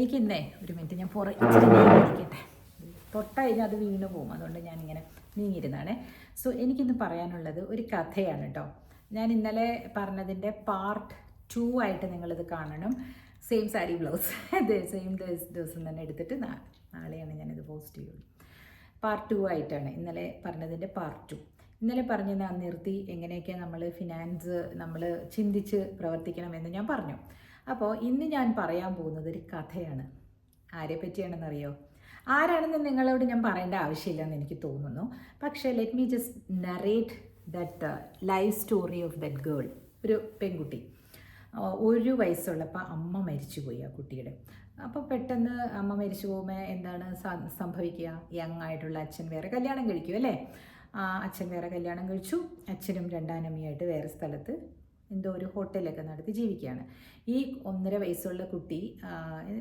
എനിക്ക് ഇന്നേ ഒരു മിനിറ്റ് ഞാൻ പുറ ഇച്ചിരി നീങ്ങിയിരിക്കട്ടെ അത് വീണ് പോകും അതുകൊണ്ട് ഞാനിങ്ങനെ നീങ്ങിയിരുന്നാണ്. സോ എനിക്കിന്ന് പറയാനുള്ളത് ഒരു കഥയാണ് കേട്ടോ ഞാൻ ഇന്നലെ പറഞ്ഞതിന്റെ പാർട്ട് ടു ആയിട്ട് നിങ്ങളിത് കാണണം. Same sari blouse. സെയിം ദിവസം തന്നെ എടുത്തിട്ട് നാളെയാണ് ഞാനിത് പോസ്റ്റ് ചെയ്യുള്ളൂ. പാർട്ട് ടു ആയിട്ടാണ് ഇന്നലെ പറഞ്ഞതിന്റെ പാർട്ട് ടു. ഇന്നലെ പറഞ്ഞ ഞാൻ നിർത്തി എങ്ങനെയൊക്കെ നമ്മൾ ഫിനാൻസ് നമ്മൾ ചിന്തിച്ച് പ്രവർത്തിക്കണമെന്ന് ഞാൻ പറഞ്ഞു. അപ്പോൾ ഇന്ന് ഞാൻ പറയാൻ പോകുന്നത് ഒരു കഥയാണ്. ആരെ പറ്റിയാണെന്നറിയോ? ആരാണെന്ന് നിങ്ങളോട് ഞാൻ പറയേണ്ട ആവശ്യമില്ലെന്ന് എനിക്ക് തോന്നുന്നു. പക്ഷേ let me just narrate that life story of that girl ഒരു പെൺകുട്ടി. ഒരു വയസ്സുള്ളപ്പോൾ അമ്മ മരിച്ചുപോയി ആ കുട്ടിയുടെ. അപ്പോൾ പെട്ടെന്ന് അമ്മ മരിച്ചു പോകുമ്പോൾ എന്താണ് സംഭവിക്കുക? യങ് ആയിട്ടുള്ള അച്ഛൻ വേറെ കല്യാണം കഴിക്കും അല്ലേ? അച്ഛൻ വേറെ കല്യാണം കഴിച്ചു. അച്ഛനും രണ്ടാനമ്മയായിട്ട് വേറെ സ്ഥലത്ത് എന്തോ ഒരു ഹോട്ടലൊക്കെ നടത്തി ജീവിക്കുകയാണ്. ഈ ഒന്നര വയസ്സുള്ള കുട്ടി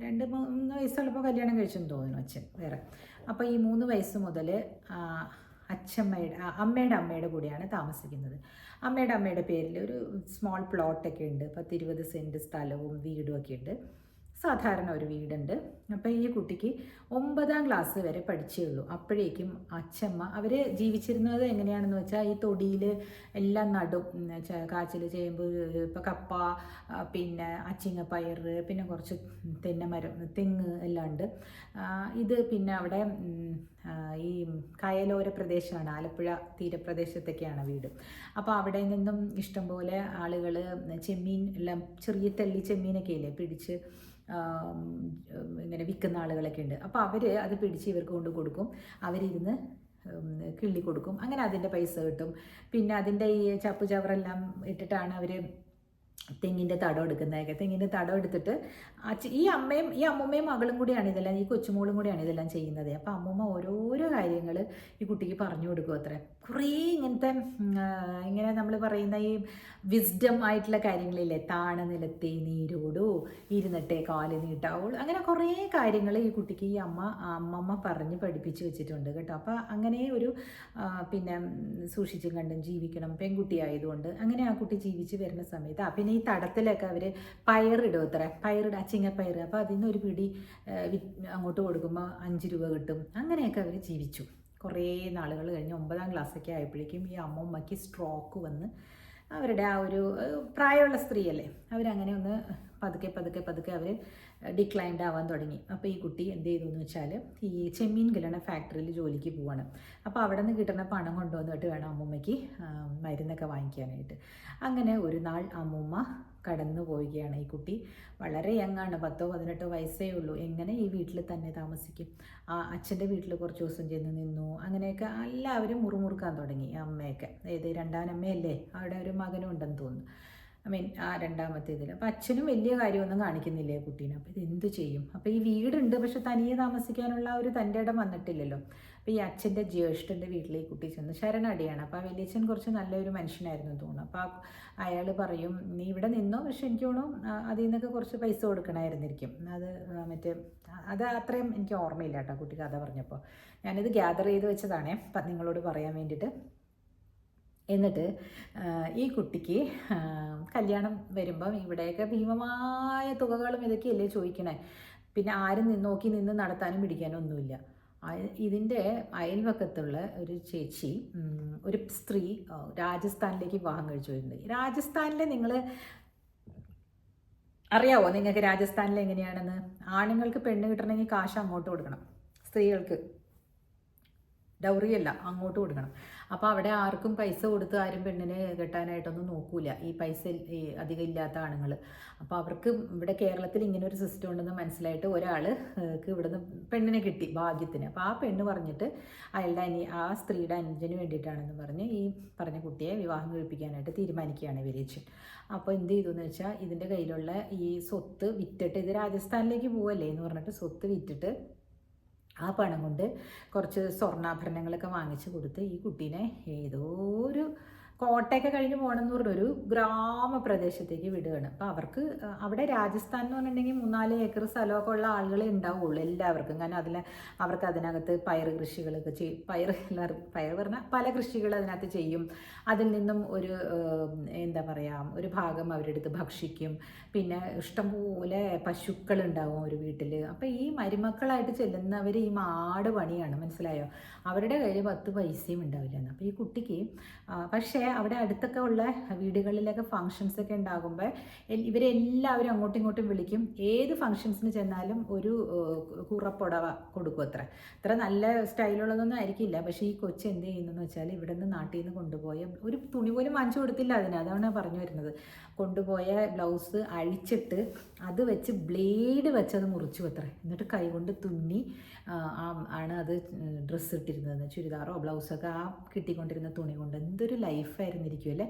രണ്ട് മൂന്ന് വയസ്സുള്ളപ്പോൾ കല്യാണം കഴിച്ചെന്ന് തോന്നുന്നു അച്ഛൻ വേറെ. അപ്പോൾ ഈ മൂന്ന് വയസ്സ് മുതൽ അച്ഛമ്മയുടെ അമ്മയുടെ അമ്മയുടെ കൂടെയാണ് താമസിക്കുന്നത്. അമ്മയുടെ അമ്മയുടെ പേരിൽ ഒരു സ്മോൾ പ്ലോട്ടൊക്കെ ഉണ്ട്. പത്തിരുപത് സെന്റ് സ്ഥലവും വീടും ഒക്കെ ഉണ്ട്. സാധാരണ ഒരു വീടുണ്ട്. അപ്പോൾ ഈ കുട്ടിക്ക് ഒമ്പതാം ക്ലാസ് വരെ പഠിച്ചേ ഉള്ളൂ. അപ്പോഴേക്കും അച്ഛമ്മ അവർ ജീവിച്ചിരുന്നത് എങ്ങനെയാണെന്ന് വെച്ചാൽ ഈ തൊടിയിൽ എല്ലാം നടും. കാച്ചിൽ ചേമ്പ് ഇപ്പം കപ്പ പിന്നെ അച്ചിങ്ങ പയർ പിന്നെ കുറച്ച് തെന്നമരം തെങ്ങ് എല്ലാം ഉണ്ട്. ഇത് പിന്നെ അവിടെ ഈ കായലോര പ്രദേശമാണ്. ആലപ്പുഴ തീരപ്രദേശത്തൊക്കെയാണ് വീട്. അപ്പോൾ അവിടെ നിന്നും ഇഷ്ടംപോലെ ആളുകൾ ചെമ്മീൻ എല്ലാം ചെറിയ തല്ലി ചെമ്മീനൊക്കെ ഇല്ലേ പിടിച്ച് ഇങ്ങനെ വിൽക്കുന്ന ആളുകളൊക്കെ ഉണ്ട്. അപ്പോൾ അവർ അത് പിടിച്ച് ഇവർക്ക് കൊണ്ട് കൊടുക്കും. അവരിരുന്ന് കിള്ളി കൊടുക്കും. അങ്ങനെ അതിന്റെ പൈസ കിട്ടും. പിന്നെ അതിന്റെ ഈ ചപ്പ് ചവറെല്ലാം ഇട്ടിട്ടാണ് അവർ തെങ്ങിന്റെ തടം എടുക്കുന്നതൊക്കെ. തെങ്ങിന്റെ തടം എടുത്തിട്ട് ഈ അമ്മയും ഈ അമ്മൂമ്മയും മകളും കൂടിയാണ് ഇതെല്ലാം ഈ കൊച്ചുമോളും കൂടിയാണ് ഇതെല്ലാം ചെയ്യുന്നത്. അപ്പോൾ അമ്മൂമ്മ ഓരോരോ കാര്യങ്ങൾ ഈ കുട്ടിക്ക് പറഞ്ഞു കൊടുക്കും അത്ര. കുറേ ഇങ്ങനത്തെ ഇങ്ങനെ നമ്മൾ പറയുന്ന ഈ വിസ്ഡം ആയിട്ടുള്ള കാര്യങ്ങളില്ലേ? താണ നിലത്തെ നീരോടോ ഇരുന്നിട്ടേ കാൽ നീട്ടാവുള്ളൂ. അങ്ങനെ കുറേ കാര്യങ്ങൾ ഈ കുട്ടിക്ക് ഈ അമ്മ അമ്മമ്മ പറഞ്ഞ് പഠിപ്പിച്ച് വെച്ചിട്ടുണ്ട് കേട്ടോ. അപ്പോൾ അങ്ങനെ ഒരു പിന്നെ സൂക്ഷിച്ചും കണ്ടും ജീവിക്കണം. പെൺകുട്ടി ആയതുകൊണ്ട് അങ്ങനെ ആ കുട്ടി ജീവിച്ച് വരുന്ന സമയത്ത് ആ പിന്നെ ഈ തടത്തിലൊക്കെ അവർ പയറിടും അത്ര. പയറിട അച്ചിങ്ങപ്പയർ അപ്പോൾ അതിൽ നിന്ന് ഒരു പിടി അങ്ങോട്ട് കൊടുക്കുമ്പോൾ അഞ്ച് രൂപ കിട്ടും. അങ്ങനെയൊക്കെ അവർ ജീവിച്ചു. കുറേ നാളുകൾ കഴിഞ്ഞ് ഒമ്പതാം ക്ലാസ്സൊക്കെ ആയപ്പോഴേക്കും ഈ അമ്മമ്മയ്ക്ക് സ്ട്രോക്ക് വന്ന് അവരുടെ ആ ഒരു പ്രായമുള്ള സ്ത്രീയല്ലേ അവരങ്ങനെ ഒന്ന് പതുക്കെ പതുക്കെ പതുക്കെ അവർ ഡിക്ലൈൻഡ് ആവാൻ തുടങ്ങി. അപ്പോൾ ഈ കുട്ടി എന്ത് ചെയ്തു എന്ന് വെച്ചാൽ ഈ ചെമ്മീൻ കിളണ ഫാക്ടറിയിൽ ജോലിക്ക് പോവാണ്. അപ്പോൾ അവിടെ നിന്ന് കിട്ടുന്ന പണം കൊണ്ടുവന്നിട്ട് വേണം അമ്മൂമ്മയ്ക്ക് മരുന്നൊക്കെ വാങ്ങിക്കാനായിട്ട്. അങ്ങനെ ഒരു നാൾ അമ്മൂമ്മ കടന്നു പോവുകയാണ് ഈ കുട്ടി. വളരെ യങ്ങാണ്. പത്തോ പതിനെട്ടോ വയസ്സേ ഉള്ളൂ. എങ്ങനെ ഈ വീട്ടിൽ തന്നെ താമസിക്കും? ആ അച്ഛന്റെ വീട്ടിൽ കുറച്ച് ദിവസം ചെന്ന് നിന്നു. അങ്ങനെയൊക്കെ എല്ലാവരും മുറുമുറുക്കാൻ തുടങ്ങി അമ്മയൊക്കെ. ഏത് രണ്ടാനമ്മയല്ലേ? അവിടെ ഒരു മകനും ഉണ്ടെന്ന് തോന്നുന്നു. ഐ മീൻ ആ രണ്ടാമത്തെ ഇതിൽ അപ്പം അച്ഛനും വലിയ കാര്യമൊന്നും കാണിക്കുന്നില്ലേ കുട്ടീനെ? അപ്പോൾ ഇത് എന്ത് ചെയ്യും? അപ്പോൾ ഈ വീടുണ്ട് പക്ഷെ തനിയെ താമസിക്കാനുള്ള ഒരു തന്റെ ഇടം വന്നിട്ടില്ലല്ലോ. അപ്പോൾ ഈ അച്ഛന്റെ ജ്യേഷ്ഠന്റെ വീട്ടിലേക്ക് കുട്ടി ചെന്ന്. ശരണടിയാണ്. അപ്പോൾ ആ വലിയച്ഛൻ കുറച്ച് നല്ലൊരു മനുഷ്യനായിരുന്നു തോന്നുന്നു. അപ്പോൾ അയാൾ പറയും നീ ഇവിടെ നിന്നോ? പക്ഷെ എനിക്ക് തോന്നും അതിൽ നിന്നൊക്കെ കുറച്ച് പൈസ കൊടുക്കണമായിരുന്നിരിക്കും. അത് മറ്റേ അത് അത്രയും എനിക്ക് ഓർമ്മയില്ല കേട്ടോ കുട്ടി കഥ പറഞ്ഞപ്പോൾ. ഞാനിത് ഗ്യാദർ ചെയ്ത് വെച്ചതാണേ. നിങ്ങളോട് പറയാൻ വേണ്ടിയിട്ട്. എന്നിട്ട് ഈ കുട്ടിക്ക് കല്യാണം വരുമ്പം ഇവിടെയൊക്കെ ഭീമമായ തുകകളും ഇതൊക്കെയല്ലേ ചോദിക്കണേ. പിന്നെ ആരും നോക്കി നിന്ന് നടത്താനും പിടിക്കാനും ഒന്നുമില്ല. ഇതിന്റെ അയൽവക്കത്തുള്ള ഒരു ചേച്ചി ഒരു സ്ത്രീ രാജസ്ഥാനിലേക്ക് വിവാഹം കഴിച്ചു വരുന്നത് രാജസ്ഥാനിലെ നിങ്ങൾ അറിയാവോ നിങ്ങൾക്ക് രാജസ്ഥാനിൽ എങ്ങനെയാണെന്ന്? ആണുങ്ങൾക്ക് പെണ്ണ് കിട്ടണമെങ്കിൽ കാശ് അങ്ങോട്ട് കൊടുക്കണം. സ്ത്രീകൾക്ക്. ഡൗറിയല്ല അങ്ങോട്ട് കൊടുക്കണം. അപ്പോൾ അവിടെ ആർക്കും പൈസ കൊടുത്ത് ആരും പെണ്ണിനെ കെട്ടാനായിട്ടൊന്നും നോക്കൂല. ഈ പൈസ അധികം ഇല്ലാത്ത ആണുങ്ങൾ അപ്പോൾ അവർക്ക് ഇവിടെ കേരളത്തിൽ ഇങ്ങനെ ഒരു സിസ്റ്റം ഉണ്ടെന്ന് മനസ്സിലായിട്ട് ഒരാൾക്ക് ഇവിടുന്ന് പെണ്ണിനെ കിട്ടി ഭാഗ്യത്തിന്. അപ്പോൾ ആ പെണ്ണ് പറഞ്ഞിട്ട് അയാളുടെ അനി ആ സ്ത്രീയുടെ അനുജന് വേണ്ടിയിട്ടാണെന്ന് പറഞ്ഞ് ഈ പറഞ്ഞ കുട്ടിയെ വിവാഹം കഴിപ്പിക്കാനായിട്ട് തീരുമാനിക്കുകയാണ് വിരേച്ചൻ അപ്പോൾ എന്ത് ചെയ്തു എന്ന് വെച്ചാൽ ഇതിന്റെ കയ്യിലുള്ള ഈ സ്വത്ത് വിറ്റിട്ട് ഇത് രാജസ്ഥാനിലേക്ക് പോവല്ലേ എന്ന് പറഞ്ഞിട്ട് സ്വത്ത് വിറ്റിട്ട് ആ പണം കൊണ്ട് കുറച്ച് സ്വർണാഭരണങ്ങളൊക്കെ വാങ്ങിച്ചു കൊടുത്ത് ഈ കുട്ടീനെ ഏതോ ഒരു കോട്ടയൊക്കെ കഴിഞ്ഞ് പോകണം എന്ന് പറഞ്ഞൊരു ഗ്രാമപ്രദേശത്തേക്ക് വിടുകയാണ്. അപ്പോൾ അവർക്ക് അവിടെ രാജസ്ഥാൻ എന്ന് പറഞ്ഞിട്ടുണ്ടെങ്കിൽ മൂന്നാൽ ഏക്കർ സ്ഥലമൊക്കെ ഉള്ള ആളുകളെ ഉണ്ടാവുള്ളൂ എല്ലാവർക്കും. കാരണം അതിൽ അവർക്ക് അതിനകത്ത് പയർ കൃഷികളൊക്കെ ചെയ്യും പയർ എല്ലാവർക്കും പയർ പറഞ്ഞാൽ പല കൃഷികൾ അതിനകത്ത് ചെയ്യും. അതിൽ നിന്നും ഒരു എന്താ പറയുക ഒരു ഭാഗം അവരെടുത്ത് ഭക്ഷിക്കും. പിന്നെ ഇഷ്ടംപോലെ പശുക്കൾ ഉണ്ടാവും ഒരു വീട്ടിൽ. അപ്പോൾ ഈ മരുമക്കളായിട്ട് ചെല്ലുന്നവർ ഈ മാട് പണിയാണ് മനസ്സിലായോ? അവരുടെ കയ്യിൽ പത്ത് പൈസയും ഉണ്ടാവില്ല. അപ്പം അപ്പോൾ ഈ കുട്ടിക്ക് പക്ഷേ അവിടെ അടുത്തൊക്കെ ഉള്ള വീടുകളിലൊക്കെ ഫങ്ഷൻസ് ഒക്കെ ഉണ്ടാകുമ്പോൾ ഇവരെല്ലാവരും അങ്ങോട്ടും ഇങ്ങോട്ടും വിളിക്കും. ഏത് ഫങ്ഷൻസിന് ചെന്നാലും ഒരു കുറപ്പൊടവ കൊടുക്കും അത്ര. അത്ര നല്ല സ്റ്റൈലുള്ളതൊന്നും ആയിരിക്കില്ല. പക്ഷേ ഈ കൊച്ചു എന്ത് ചെയ്യുന്നതെന്ന് വെച്ചാൽ ഇവിടെ നിന്ന് നാട്ടിൽ നിന്ന് കൊണ്ടുപോയ ഒരു തുണി പോലും വാങ്ങിച്ചു കൊടുത്തില്ല അതിന്. അതാണ് പറഞ്ഞു വരുന്നത്. കൊണ്ടുപോയ ബ്ലൗസ് അഴിച്ചിട്ട് അത് വെച്ച് ബ്ലേഡ് വെച്ച് അത് മുറിച്ചു അത്ര. എന്നിട്ട് കൈകൊണ്ട് തുന്നി ആണ് അത് ഡ്രസ്സ് ഇട്ടിരുന്നത്. ചുരിദാറോ ബ്ലൗസൊക്കെ ആ കിട്ടിക്കൊണ്ടിരുന്ന തുണി കൊണ്ട്. എന്തൊരു ലൈഫായിരുന്നിരിക്കും അല്ലേ?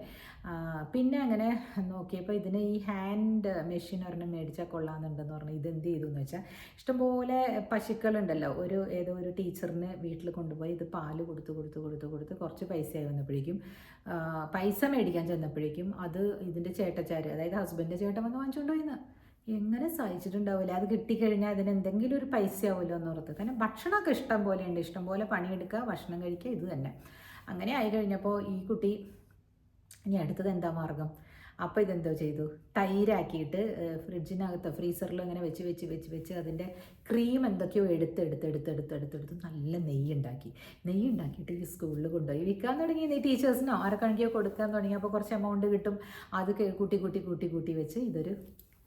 പിന്നെ അങ്ങനെ നോക്കിയപ്പോൾ ഇതിന് ഈ ഹാൻഡ് മെഷീൻ ഒരെണ്ണം മേടിച്ചാൽ കൊള്ളാമെന്നുണ്ടെന്ന് പറഞ്ഞു. ഇതെന്ത് ചെയ്തു എന്ന് വെച്ചാൽ ഇഷ്ടംപോലെ പശുക്കളുണ്ടല്ലോ. ഒരു ഏതോ ഒരു ടീച്ചറിന് വീട്ടിൽ കൊണ്ടുപോയി ഇത് പാൽ കൊടുത്ത് കൊടുത്ത് കൊടുത്ത് കൊടുത്ത് കുറച്ച് പൈസയായി വന്നപ്പോഴേക്കും പൈസ മേടിക്കാൻ ചെന്നപ്പോഴേക്കും അത് ഇതിന്റെ ചേട്ടച്ചാര് അതായത് ഹസ്ബൻഡിന്റെ ചേട്ടൻ വന്ന് വാങ്ങിച്ചുകൊണ്ടുപോയിന്ന് എങ്ങനെ സഹിച്ചിട്ടുണ്ടാവില്ല അത് കിട്ടിക്കഴിഞ്ഞാൽ അതിന് എന്തെങ്കിലും ഒരു പൈസ ആവുമല്ലോ എന്ന് ഓർത്ത്. കാരണം ഭക്ഷണമൊക്കെ ഇഷ്ടം പോലെ ഉണ്ട് ഇഷ്ടം പോലെ പണിയെടുക്കുക ഭക്ഷണം കഴിക്കുക ഇത് തന്നെ. അങ്ങനെ ആയി കഴിഞ്ഞപ്പോൾ ഈ കുട്ടി ഇനി അടുത്തത് എന്താ മാർഗം? അപ്പോൾ ഇതെന്തോ ചെയ്തു? തൈരാക്കിയിട്ട് ഫ്രിഡ്ജിനകത്ത് ഫ്രീസറിൽ ഇങ്ങനെ വെച്ച് വെച്ച് വെച്ച് വെച്ച് അതിന്റെ ക്രീം എന്തൊക്കെയോ എടുത്ത് എടുത്ത് എടുത്ത് എടുത്ത് എടുത്ത് എടുത്ത് നല്ല നെയ്യ് ഉണ്ടാക്കി. നെയ്യ് ഉണ്ടാക്കിയിട്ട് ഈ സ്കൂളിൽ കൊണ്ടുപോയി. വിൽക്കാൻ തുടങ്ങി. നെയ് ടീച്ചേഴ്സിനോ ആർക്കാണെങ്കിയോ കൊടുക്കാൻ തുടങ്ങി. അപ്പോൾ കുറച്ച് എമൗണ്ട് കിട്ടും. അത് കൂട്ടി കൂട്ടി കൂട്ടി കൂട്ടി വെച്ച് ഇതൊരു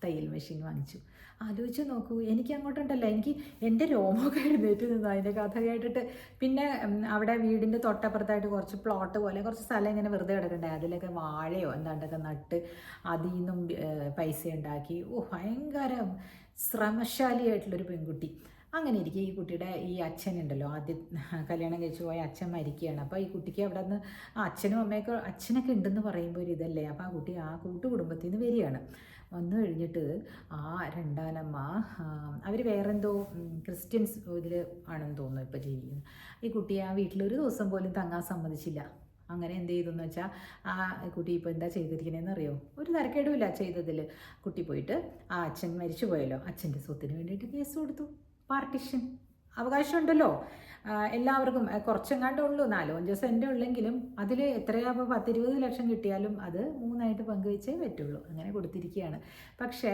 തയ്യൽ മെഷീൻ വാങ്ങിച്ചു. ആലോചിച്ച് നോക്കൂ എനിക്ക് അങ്ങോട്ടുണ്ടല്ലോ. എനിക്ക് എന്റെ രോമമൊക്കെ എഴുന്നേറ്റ് നിന്നു. അതിന്റെ കഥ കേട്ടിട്ട് പിന്നെ അവിടെ വീടിന്റെ തൊട്ടപ്പുറത്തായിട്ട് കുറച്ച് പ്ലോട്ട് പോലെ കുറച്ച് സ്ഥലം ഇങ്ങനെ വെറുതെ കിടക്കണ്ടേ? അതിലൊക്കെ വാഴയോ എന്താണ്ടൊക്കെ നട്ട് അതിൽ നിന്നും പൈസ ഉണ്ടാക്കി ഓ ഭയങ്കര ശ്രമശാലിയായിട്ടുള്ളൊരു പെൺകുട്ടി. അങ്ങനെ ഇരിക്കുക ഈ കുട്ടിയുടെ ഈ അച്ഛനുണ്ടല്ലോ. ആദ്യം കല്യാണം കഴിച്ചു പോയ അച്ഛൻ മരിക്കുകയാണ്. അപ്പോൾ ഈ കുട്ടിക്ക് അവിടെ നിന്ന് അച്ഛനും അമ്മയൊക്കെ അച്ഛനൊക്കെ ഉണ്ടെന്ന് പറയുമ്പോൾ ഒരു ഇതല്ലേ? അപ്പോൾ ആ കുട്ടി ആ കൂട്ടുകുടുംബത്തിൽ നിന്ന് വരികയാണ്. വന്നു കഴിഞ്ഞിട്ട് ആ രണ്ടാനമ്മ അവർ വേറെന്തോ ക്രിസ്ത്യൻസ് ഇതിൽ ആണെന്ന് തോന്നുന്നു ഇപ്പോൾ ജീവിക്കുന്നത് ഈ കുട്ടി ആ വീട്ടിലൊരു ദിവസം പോലും തങ്ങാൻ സമ്മതിച്ചില്ല. അങ്ങനെ എന്ത് ചെയ്തു എന്ന് വെച്ചാൽ ആ കുട്ടി ഇപ്പോൾ എന്താ ചെയ്തിരിക്കണേന്ന് അറിയോ? ഒരു തരക്കേടുമില്ല ചെയ്തതിൽ കുട്ടി പോയിട്ട് ആ അച്ഛൻ മരിച്ചു പോയല്ലോ അച്ഛന്റെ സ്വത്തിന് വേണ്ടിയിട്ട് കേസ് കൊടുത്തു. പാർട്ടിഷൻ. അവകാശമുണ്ടല്ലോ. എല്ലാവർക്കും കുറച്ചെങ്ങാണ്ട് ഉള്ളൂ. നാലോ അഞ്ചോ സെന്റ് ഉള്ളെങ്കിലും അതിൽ എത്രയാ പത്തിരുപത് ലക്ഷം കിട്ടിയാലും അത് മൂന്നായിട്ട് പങ്കുവെച്ചേ പറ്റുള്ളൂ. അങ്ങനെ കൊടുത്തിരിക്കുകയാണ്. പക്ഷേ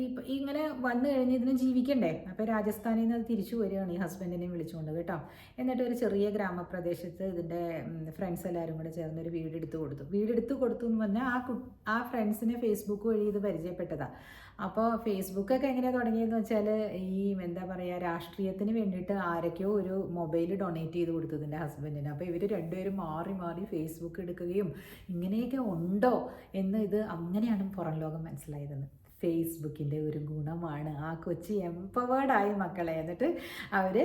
ഈ ഇങ്ങനെ വന്നു കഴിഞ്ഞ് ഇതിന് ജീവിക്കണ്ടേ? അപ്പോൾ രാജസ്ഥാനിൽ നിന്ന് അത് തിരിച്ചു വരികയാണ് ഈ ഹസ്ബൻഡിനെ വിളിച്ചുകൊണ്ട് കേട്ടോ. എന്നിട്ട് ഒരു ചെറിയ ഗ്രാമപ്രദേശത്ത് ഇതിന്റെ ഫ്രണ്ട്സ് എല്ലാവരും കൂടെ ചേർന്ന് ഒരു വീടെടുത്ത് കൊടുത്തു. വീടെടുത്ത് കൊടുത്തു എന്ന് പറഞ്ഞാൽ ആ ആ ഫ്രണ്ട്സിനെ ഫേസ്ബുക്ക് വഴി ഇത് പരിചയപ്പെട്ടതാണ് അപ്പോൾ ഫേസ്ബുക്കൊക്കെ എങ്ങനെയാണ് തുടങ്ങിയതെന്ന് വെച്ചാൽ ഈ എന്താ പറയുക രാഷ്ട്രീയത്തിന് വേണ്ടിയിട്ട് ആരൊക്കെയോ ഒരു മൊബൈൽ ഡൊണേറ്റ് ചെയ്ത് കൊടുത്തത് എന്റെ ഹസ്ബൻഡിന് അപ്പോൾ ഇവർ രണ്ടുപേരും മാറി മാറി ഫേസ്ബുക്ക് എടുക്കുകയും ഇങ്ങനെയൊക്കെ ഉണ്ടോ എന്ന് ഇത് അങ്ങനെയാണ് പുറം ലോകം മനസ്സിലായതെന്ന് ഫേസ്ബുക്കിന്റെ ഒരു ഗുണമാണ്. ആ കൊച്ചി എംപവേർഡായി മക്കളെ. എന്നിട്ട് അവർ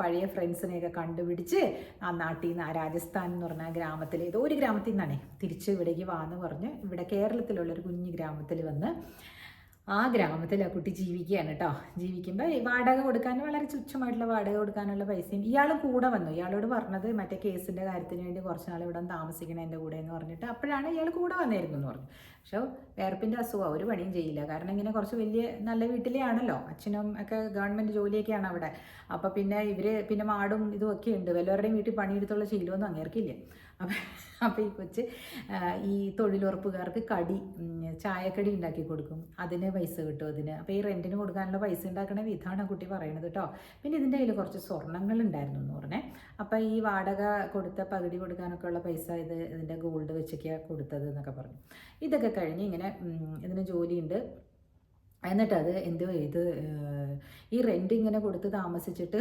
പഴയ ഫ്രണ്ട്സിനെയൊക്കെ കണ്ടുപിടിച്ച് ആ നാട്ടിൽ നിന്ന് ആ രാജസ്ഥാൻ എന്ന് പറഞ്ഞ ഗ്രാമത്തിൽ ഏതോ ഒരു ഗ്രാമത്തിൽ നിന്നാണേ തിരിച്ച് ഇവിടേക്ക് വാന്ന് പറഞ്ഞ് ഇവിടെ കേരളത്തിലുള്ള ഒരു കുഞ്ഞു ഗ്രാമത്തിൽ വന്ന് ആ ഗ്രാമത്തിൽ ആ കുട്ടി ജീവിക്കുകയാണ് കേട്ടോ ജീവിക്കുമ്പോൾ വാടക കൊടുക്കാൻ വളരെ തുച്ഛമായിട്ടുള്ള വാടക കൊടുക്കാനുള്ള പൈസയും ഇയാൾ കൂടെ വന്നു. ഇയാളോട് പറഞ്ഞത് മറ്റേ കേസിന്റെ കാര്യത്തിന് വേണ്ടി കുറച്ച് നാൾ ഇവിടെ താമസിക്കണം എന്റെ കൂടെ എന്ന് പറഞ്ഞിട്ട് അപ്പോഴാണ് ഇയാൾ കൂടെ വന്നിരുന്നു എന്ന് പറഞ്ഞു. പക്ഷേ വേർപ്പിന്റെ അസുഖം ഒരു പണിയും ചെയ്യില്ല. കാരണം ഇങ്ങനെ കുറച്ച് വലിയ നല്ല വീട്ടിലെയാണല്ലോ. അച്ഛനും ഒക്കെ ഗവൺമെന്റ് ജോലിയൊക്കെയാണ് അവിടെ. അപ്പോൾ പിന്നെ ഇവർ പിന്നെ മാടും ഇതും ഒക്കെ ഉണ്ട്. വല്ലവരുടെയും വീട്ടിൽ പണിയെടുത്തുള്ള ശീലമൊന്നും അങ്ങേർക്കില്ല. അപ്പം അപ്പോൾ ഈ കൊച്ച് ഈ തൊഴിലുറപ്പുകാർക്ക് കടി ചായക്കടി ഉണ്ടാക്കി കൊടുക്കും. അതിന് പൈസ കിട്ടും അതിന്. അപ്പോൾ ഈ റെന്റിന് കൊടുക്കാനുള്ള പൈസ ഉണ്ടാക്കണ വിധമാണ് കുട്ടി പറയണത് കേട്ടോ പിന്നെ ഇതിന്റെ കയ്യിൽ കുറച്ച് സ്വർണങ്ങൾ ഉണ്ടായിരുന്നു എന്ന് പറഞ്ഞേ. അപ്പോൾ ഈ വാടക കൊടുത്ത പകുതി കൊടുക്കാനൊക്കെ ഉള്ള പൈസ ഇത് ഇതിന്റെ ഗോൾഡ് വെച്ചൊക്കെയാണ് കൊടുത്തത് എന്നൊക്കെ പറഞ്ഞു. ഇതൊക്കെ കഴിഞ്ഞ് ഇങ്ങനെ ഇതിന് ജോലിയുണ്ട്. എന്നിട്ട് അത് എന്തോ ഇത് ഈ റെന്റ് ഇങ്ങനെ കൊടുത്ത് താമസിച്ചിട്ട്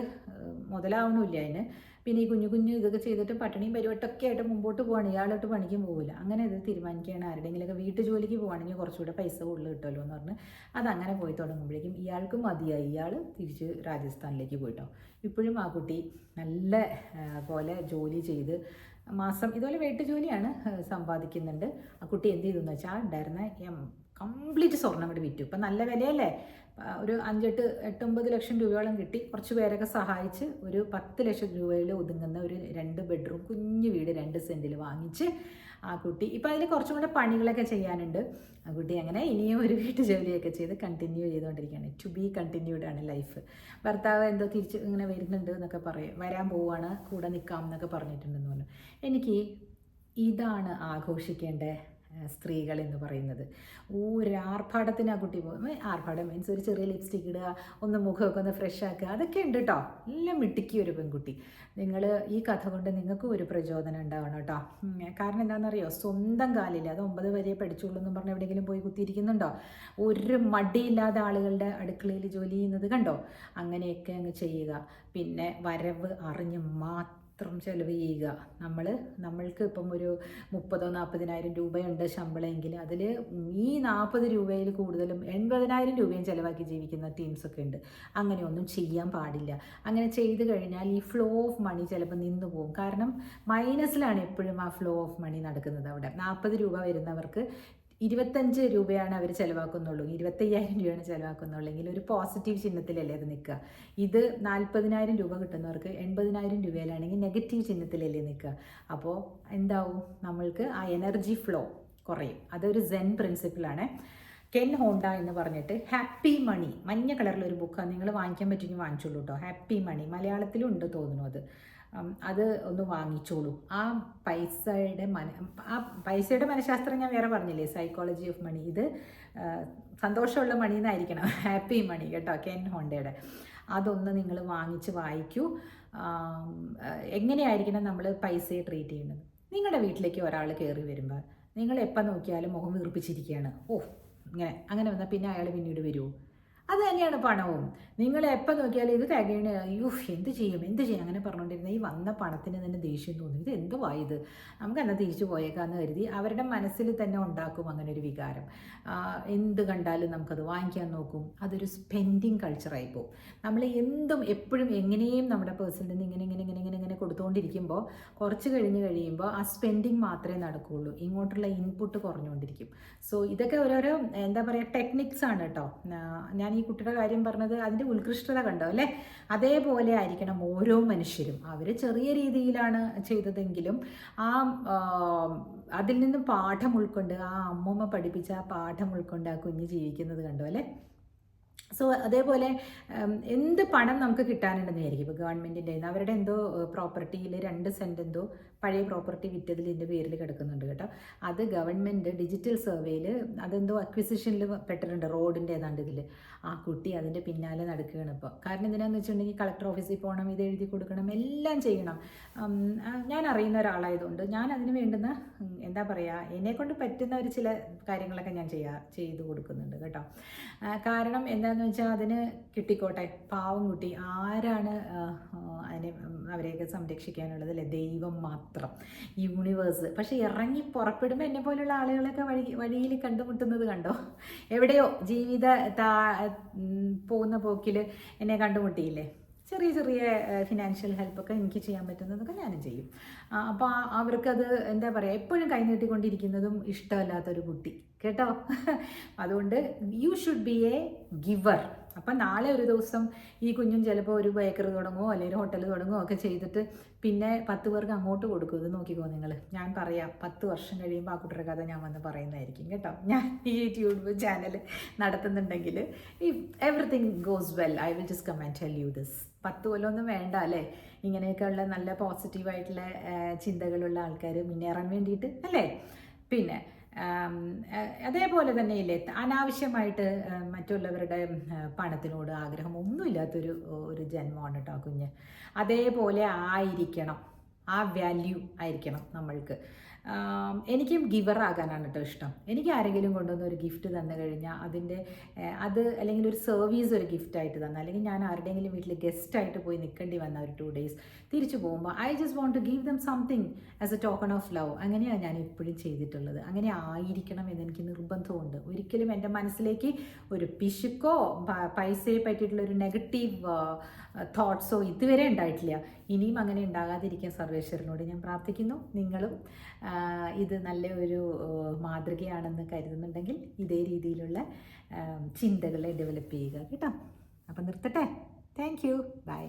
മുതലാവണമില്ല അതിന്. പിന്നെ ഈ കുഞ്ഞു കുഞ്ഞു ഇതൊക്കെ ചെയ്തിട്ട് പട്ടിണിയും പരിവട്ടമൊക്കെ ആയിട്ട് മുമ്പോട്ട് പോവാണ്. ഇയാളോട്ട് പണിക്കും പോകില്ല അങ്ങനെ ഇത് തീരുമാനിക്കുകയാണ് ആരുടെങ്കിലൊക്കെ വീട്ടു ജോലിക്ക് പോകുകയാണെങ്കിൽ കുറച്ചുകൂടെ പൈസ കൂടുതൽ കിട്ടുമല്ലോ എന്ന് പറഞ്ഞ് അതങ്ങനെ പോയി തുടങ്ങുമ്പോഴേക്കും ഇയാൾക്ക് മതിയായി. ഇയാൾ തിരിച്ച് രാജസ്ഥാനിലേക്ക് പോയിട്ടോ. ഇപ്പോഴും ആ കുട്ടി നല്ല പോലെ ജോലി ചെയ്ത് മാസം ഇതുപോലെ വീട്ടു ജോലിയാണ് ആ, സമ്പാദിക്കുന്നുണ്ട്. ആ കുട്ടി എന്ത് ചെയ്തു എന്ന് വെച്ചാൽ ഉണ്ടായിരുന്ന കംപ്ലീറ്റ് സ്വർണം ഇവിടെ വിറ്റു. ഇപ്പം നല്ല വിലയല്ലേ? ഒരു അഞ്ചെട്ട് എട്ടൊമ്പത് ലക്ഷം രൂപയോളം കിട്ടി. കുറച്ച് പേരൊക്കെ സഹായിച്ച് ഒരു പത്ത് ലക്ഷം രൂപയിൽ ഒതുങ്ങുന്ന ഒരു രണ്ട് ബെഡ്റൂം കുഞ്ഞു വീട് രണ്ട് സെന്റിൽ വാങ്ങിച്ച് ആ കുട്ടി ഇപ്പം അതിൽ കുറച്ചും കൂടെ പണികളൊക്കെ ചെയ്യാനുണ്ട്. ആ കുട്ടി അങ്ങനെ ഇനിയും ഒരു വീട്ടു ജോലിയൊക്കെ ചെയ്ത് കണ്ടിന്യൂ ചെയ്തുകൊണ്ടിരിക്കുകയാണ്. ടു ബി കണ്ടിന്യൂഡ് ആണ് ലൈഫ് ഭർത്താവ് എന്തോ തിരിച്ച് ഇങ്ങനെ വരുന്നുണ്ട് എന്നൊക്കെ പറയും. വരാൻ പോവാണ് കൂടെ നിൽക്കാം എന്നൊക്കെ പറഞ്ഞിട്ടുണ്ടെന്ന് പറഞ്ഞു. എനിക്ക് ഇതാണ് ആഘോഷിക്കേണ്ട ആ, സ്ത്രീകൾ എന്ന് പറയുന്നത്. ഒരാർഭാടത്തിന് ആ കുട്ടി പോകും ആർഭാടം മീൻസ് ഒരു ചെറിയ ലിപ്സ്റ്റിക് ഇടുക ഒന്ന് മുഖമൊക്കെ ഒന്ന് ഫ്രഷ് ആക്കുക അതൊക്കെ ഉണ്ട് കേട്ടോ എല്ലാം മിടുക്കി ഒരു പെൺകുട്ടി. നിങ്ങൾ ഈ കഥ കൊണ്ട് നിങ്ങൾക്കും ഒരു പ്രചോദനം ഉണ്ടാവണം കേട്ടോ കാരണം കാരണം എന്താണെന്നറിയോ? സ്വന്തം കാലില്ല അത് ഒമ്പത് വരെ പഠിച്ചുള്ളൂ എന്ന് പറഞ്ഞ് എവിടെയെങ്കിലും പോയി കുത്തിയിരിക്കുന്നുണ്ടോ? ഒരു മടിയില്ലാതെ ആളുകളുടെ അടുക്കളയിൽ ജോലി ചെയ്യുന്നത് കണ്ടോ? അങ്ങനെയൊക്കെ അങ്ങ് ചെയ്യുക. പിന്നെ വരവ് അറിഞ്ഞ് മാത്രം ചെലവ് ചെയ്യുക. നമ്മൾ നമ്മൾക്ക് ഇപ്പം ഒരു മുപ്പതോ നാൽപ്പതിനായിരം രൂപയുണ്ട് ശമ്പളമെങ്കിൽ അതിൽ ഈ നാൽപ്പത് രൂപയിൽ കൂടുതലും എൺപതിനായിരം രൂപയും ചിലവാക്കി ജീവിക്കുന്ന ടീംസൊക്കെ ഉണ്ട്. അങ്ങനെയൊന്നും ചെയ്യാൻ പാടില്ല. അങ്ങനെ ചെയ്തു കഴിഞ്ഞാൽ ഈ ഫ്ലോ ഓഫ് മണി ചിലപ്പോൾ നിന്നു പോകും. കാരണം മൈനസിലാണ് എപ്പോഴും ആ ഫ്ലോ ഓഫ് മണി നടക്കുന്നത് അവിടെ. നാൽപ്പത് രൂപ വരുന്നവർക്ക് ഇരുപത്തഞ്ച് രൂപയാണ് അവർ ചിലവാക്കുന്നുള്ളൂ. ഇരുപത്തയ്യായിരം രൂപയാണ് ചിലവാക്കുന്നുള്ളൂ. എങ്കിൽ ഒരു പോസിറ്റീവ് ചിഹ്നത്തിലല്ലേ അത് നിൽക്കുക. ഇത് നാൽപ്പതിനായിരം രൂപ കിട്ടുന്നവർക്ക് എൺപതിനായിരം രൂപയിലാണെങ്കിൽ നെഗറ്റീവ് ചിഹ്നത്തിലല്ലേ നിൽക്കുക. അപ്പോൾ എന്താവും? നമ്മൾക്ക് ആ എനർജി ഫ്ലോ കുറയും. അതൊരു സെൻ പ്രിൻസിപ്പിളാണ് കെൻ ഹോണ്ട എന്ന് പറഞ്ഞിട്ട് ഹാപ്പി മണി മഞ്ഞ കളറിലൊരു ബുക്കാണ് നിങ്ങൾ വാങ്ങിക്കാൻ പറ്റുമെങ്കിൽ വാങ്ങിച്ചോളൂ കേട്ടോ ഹാപ്പി മണി മലയാളത്തിലും ഉണ്ട് തോന്നുന്നു അത്. അത് ഒന്ന് വാങ്ങിച്ചോളൂ. ആ പൈസയുടെ മന ആ പൈസയുടെ മനഃശാസ്ത്രം ഞാൻ വേറെ പറഞ്ഞില്ലേ? സൈക്കോളജി ഓഫ് മണി ഇത് സന്തോഷമുള്ള മണി എന്നായിരിക്കണം ഹാപ്പി മണി കേട്ടോ കെൻ ഹോണ്ടയുടെ അതൊന്ന് നിങ്ങൾ വാങ്ങിച്ച് വായിക്കൂ. എങ്ങനെയായിരിക്കണം നമ്മൾ പൈസയെ ട്രീറ്റ് ചെയ്യുന്നത്? നിങ്ങളുടെ വീട്ടിലേക്ക് ഒരാൾ കയറി വരുമ്പോൾ നിങ്ങൾ എപ്പോൾ നോക്കിയാലും മുഖം വീർപ്പിച്ചിരിക്കുകയാണ്. ഓ ഇങ്ങനെ അങ്ങനെ വന്നാൽ പിന്നെ അയാൾ പിന്നീട് വരുമോ അത് തന്നെയാണ് പണവും. നിങ്ങൾ എപ്പോൾ നോക്കിയാലും ഇത് തികയണ അയ്യോ എന്ത് ചെയ്യും എന്ത് ചെയ്യും? അങ്ങനെ പറഞ്ഞുകൊണ്ടിരുന്ന ഈ വന്ന പണത്തിന് തന്നെ ദേഷ്യം തോന്നി. ഇത് എന്തുവാ ഇത്? നമുക്ക് എന്നാൽ തിരിച്ചു പോയേക്കാന്ന് കരുതി അവരുടെ മനസ്സിൽ തന്നെ ഉണ്ടാക്കും അങ്ങനെ ഒരു വികാരം എന്ത് കണ്ടാലും നമുക്കത് വാങ്ങിക്കാൻ നോക്കും. അതൊരു സ്പെൻഡിങ് കൾച്ചറായി പോകും നമ്മൾ എന്തും എപ്പോഴും എങ്ങനെയും നമ്മുടെ പേഴ്സണിൽ നിന്ന് ഇങ്ങനെ ഇങ്ങനെ ഇങ്ങനെ ഇങ്ങനെ ഇങ്ങനെ കൊടുത്തുകൊണ്ടിരിക്കുമ്പോൾ കുറച്ച് കഴിഞ്ഞ് കഴിയുമ്പോൾ ആ സ്പെൻഡിങ് മാത്രമേ നടക്കുകയുള്ളൂ. ഇങ്ങോട്ടുള്ള ഇൻപുട്ട് കുറഞ്ഞുകൊണ്ടിരിക്കും. സോ ഇതൊക്കെ ഓരോരോ എന്താ പറയുക ടെക്നിക്സ് ആണ് കേട്ടോ ഞാൻ ഈ കുട്ടിയുടെ കാര്യം പറഞ്ഞത് അതിന്റെ ഉത്കൃഷ്ടത കണ്ടോ അല്ലേ? അതേപോലെ ആയിരിക്കണം ഓരോ മനുഷ്യരും. അവർ ചെറിയ രീതിയിലാണ് ചെയ്തതെങ്കിലും ആ അതിൽ നിന്ന് പാഠം ഉൾക്കൊണ്ട് ആ അമ്മമ്മ പഠിപ്പിച്ച ആ പാഠം ഉൾക്കൊണ്ട് ആ കുഞ്ഞ് ജീവിക്കുന്നത് കണ്ടോ അല്ലേ? സോ അതേപോലെ എന്ത് പണം നമുക്ക് കിട്ടാനുണ്ടെന്ന് വിചാരിക്കും ഇപ്പോൾ ഗവൺമെന്റിന്റെ അവരുടെ എന്തോ പ്രോപ്പർട്ടിയിൽ രണ്ട് സെന്റ് എന്തോ പഴയ പ്രോപ്പർട്ടി വിറ്റതിൽ ഇതിന്റെ പേരിൽ കിടക്കുന്നുണ്ട് കേട്ടോ. അത് ഗവൺമെന്റ് ഡിജിറ്റൽ സർവേയിൽ അതെന്തോ അക്വിസിഷനിൽ പെട്ടിട്ടുണ്ട് റോഡിന്റെ ഏതാണ്ട് ഇതിൽ ആ കുട്ടി അതിന്റെ പിന്നാലെ നടക്കുകയാണ് ഇപ്പോൾ കാരണം എന്തിനാന്ന് വെച്ചിട്ടുണ്ടെങ്കിൽ കളക്ടർ ഓഫീസിൽ പോകണം ഇത് എഴുതി കൊടുക്കണം എല്ലാം ചെയ്യണം. ഞാൻ അറിയുന്ന ഒരാളായതുകൊണ്ട് ഞാൻ അതിന് വേണ്ടുന്ന എന്താ പറയുക എന്നെക്കൊണ്ട് പറ്റുന്ന ഒരു ചില കാര്യങ്ങളൊക്കെ ഞാൻ ചെയ്യാ ചെയ്തു കൊടുക്കുന്നുണ്ട് കേട്ടോ. കാരണം എന്താണെന്ന് വെച്ചാൽ അതിന് കിട്ടിക്കോട്ടെ പാവം കുട്ടി ആരാണ് അതിനെ അവരെയൊക്കെ സംരക്ഷിക്കാനുള്ളത് അല്ലേ ദൈവം മാത്രം യൂണിവേഴ്സ് പക്ഷെ ഇറങ്ങി പുറപ്പെടുമ്പോൾ എന്നെ പോലുള്ള ആളുകളൊക്കെ വഴി വഴിയിൽ കണ്ടുമുട്ടുന്നത് കണ്ടോ? എവിടെയോ ജീവിത താ പോകുന്ന പോക്കിൽ എന്നെ കണ്ടുമുട്ടിയില്ലേ? ചെറിയ ചെറിയ ഫിനാൻഷ്യൽ ഹെൽപ്പൊക്കെ എനിക്ക് ചെയ്യാൻ പറ്റുന്നതൊക്കെ ഞാനും ചെയ്യും. അപ്പോൾ അവർക്കത് എന്താ പറയുക എപ്പോഴും കൈനീട്ടിക്കൊണ്ടിരിക്കുന്നതും ഇഷ്ടമല്ലാത്തൊരു കുട്ടി. കേട്ടോ? അതുകൊണ്ട് you should be a giver അപ്പം നാളെ ഒരു ദിവസം ഈ കുഞ്ഞും ചിലപ്പോൾ ഒരു ബേക്കറി തുടങ്ങുമോ അല്ലെങ്കിൽ ഹോട്ടൽ തുടങ്ങുമോ ഒക്കെ ചെയ്തിട്ട് പിന്നെ പത്ത് പേർക്ക് അങ്ങോട്ട് കൊടുക്കും. ഇത് നോക്കിക്കോ നിങ്ങൾ ഞാൻ പറയാം പത്ത് വർഷം കഴിയുമ്പോൾ ആ കുട്ടിയുടെ കഥ ഞാൻ വന്ന് പറയുന്നതായിരിക്കും. കേട്ടോ? ഞാൻ ഈ യൂട്യൂബ് ചാനൽ നടത്തുന്നുണ്ടെങ്കിൽ ഈ everything goes well I will just come and tell you this പത്ത് കൊല്ലമൊന്നും വേണ്ട അല്ലേ? ഇങ്ങനെയൊക്കെയുള്ള നല്ല പോസിറ്റീവായിട്ടുള്ള ചിന്തകളുള്ള ആൾക്കാർ മുന്നേറാൻ വേണ്ടിയിട്ട് അല്ലേ? പിന്നെ അതേപോലെ തന്നെ ഇല്ലേ അനാവശ്യമായിട്ട് മറ്റുള്ളവരുടെ പണത്തിനോട് ആഗ്രഹം ഒന്നുമില്ലാത്തൊരു ഒരു ജന്മമാണ് കേട്ടോ കുഞ്ഞ്. അതേപോലെ ആയിരിക്കണം. ആ വാല്യൂ ആയിരിക്കണം നമ്മൾക്ക്. എനിക്കും ഗിവർ ആകാനാണ് കേട്ടോ ഇഷ്ടം. എനിക്ക് ആരെങ്കിലും കൊണ്ടുവന്ന് ഒരു ഗിഫ്റ്റ് തന്നു കഴിഞ്ഞാൽ അതിന്റെ അത് അല്ലെങ്കിൽ ഒരു സർവീസ് ഒരു ഗിഫ്റ്റായിട്ട് തന്ന. അല്ലെങ്കിൽ ഞാൻ ആരുടെയെങ്കിലും വീട്ടിൽ ഗസ്റ്റായിട്ട് പോയി നിൽക്കേണ്ടി വന്ന ഒരു ടു ഡേയ്സ് തിരിച്ചു പോകുമ്പോൾ I just want to give them something as a token of love അങ്ങനെയാണ് ഞാൻ ഇപ്പോഴും ചെയ്തിട്ടുള്ളത്. അങ്ങനെ ആയിരിക്കണം എന്ന് എനിക്ക് നിർബന്ധമുണ്ട്. ഒരിക്കലും എന്റെ മനസ്സിലേക്ക് ഒരു പിശുക്കോ പൈസയെ പറ്റിയിട്ടുള്ള ഒരു നെഗറ്റീവ് തോട്ട്സോ ഇതുവരെ ഉണ്ടായിട്ടില്ല. ഇനിയും അങ്ങനെ ഉണ്ടാകാതിരിക്കാൻ സർവേശ്വരനോട് ഞാൻ പ്രാർത്ഥിക്കുന്നു. നിങ്ങളും ഇത് നല്ല ഒരു മാതൃകയാണെന്ന് കരുതുന്നുണ്ടെങ്കിൽ ഇതേ രീതിയിലുള്ള ചിന്തകളെ ഡെവലപ്പ് ചെയ്യുക കേട്ടോ. അപ്പം നിർത്തട്ടെ. Thank you by